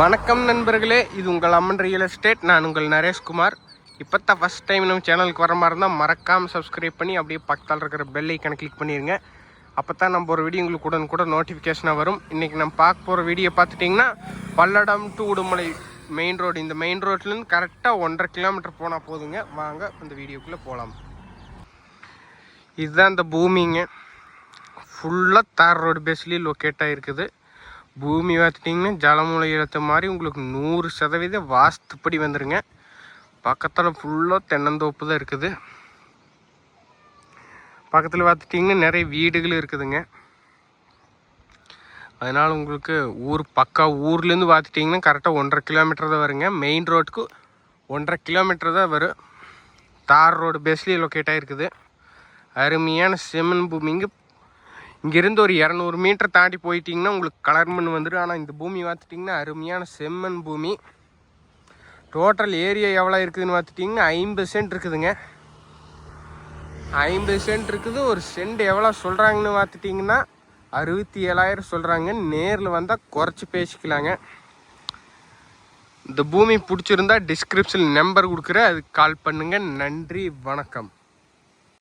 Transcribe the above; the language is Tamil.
வணக்கம் நண்பர்களே இது உங்கள் அம்மன் ரியல் எஸ்டேட் நான் உங்கள் நரேஷ்குமார். இப்போ தான் ஃபஸ்ட் டைம் நம்ம சேனலுக்கு வர மாதிரி இருந்தால் மறக்காமல் சப்ஸ்கிரைப் பண்ணி அப்படியே பக்கத்தில் இருக்கிற பெல் ஐக்கனை கிளிக் பண்ணிடுங்க அப்போ தான் நம்ம ஒரு வீடியோ உங்களுக்கு உடனே கூட நோட்டிஃபிகேஷனாக வரும். இன்றைக்கி நம்ம பார்க்க போகிற வீடியோ பார்த்துட்டிங்கன்னா Palladam to Udumalai main road இந்த மெயின் ரோட்லேருந்து கரெக்டாக ஒன்றரை கிலோமீட்டர் போனால் போதுங்க. வாங்க இந்த வீடியோக்குள்ளே போகலாம் இதுதான் இந்த பூமிங்க. ஃபுல்லாக தார் ரோடு பேஸ்லேயே லொக்கேட் ஆகிருக்குது பூமி பார்த்துட்டிங்கன்னா ஜலமூல இடத்த மாதிரி உங்களுக்கு நூறு சதவீத வாஸ்துப்படி வந்துருங்க. பக்கத்தில் ஃபுல்லாக தென்னந்தோப்பு தான் இருக்குது. பக்கத்தில் பார்த்துட்டிங்கன்னா நிறைய வீடுகள் இருக்குதுங்க. அதனால் உங்களுக்கு ஊர் பக்கா ஊர்லேருந்து பார்த்துட்டிங்கன்னா கரெக்டாக ஒன்றரை கிலோமீட்டர் தான் வருங்க. மெயின் ரோட்டுக்கு ஒன்றரை கிலோமீட்டர் தான் வரும். தார் ரோடு பேஸ்லேயே லொக்கேட் ஆகிருக்குது அருமையான செம்மன் பூமிங்க இங்கேருந்து ஒரு இரநூறு மீட்டர் தாண்டி போயிட்டிங்கன்னா உங்களுக்கு கலர் மண் வந்துடும் ஆனால் இந்த பூமி பார்த்துட்டிங்கன்னா அருமையான செம்மண் பூமி. டோட்டல் ஏரியா எவ்வளோ இருக்குதுன்னு பார்த்துட்டிங்கன்னா ஐம்பது சென்ட் இருக்குதுங்க. ஐம்பது சென்ட் இருக்குது. ஒரு சென்ட் எவ்வளோ சொல்கிறாங்கன்னு பார்த்துட்டிங்கன்னா அறுபத்தி ஏழாயிரம் சொல்கிறாங்க நேரில் வந்தால் குறைச்சி பேசிக்கலாங்க. இந்த பூமி பிடிச்சிருந்தா டிஸ்கிரிப்ஷன் நம்பர் கொடுக்குறேன். அதுக்கு கால் பண்ணுங்கள் நன்றி. வணக்கம்.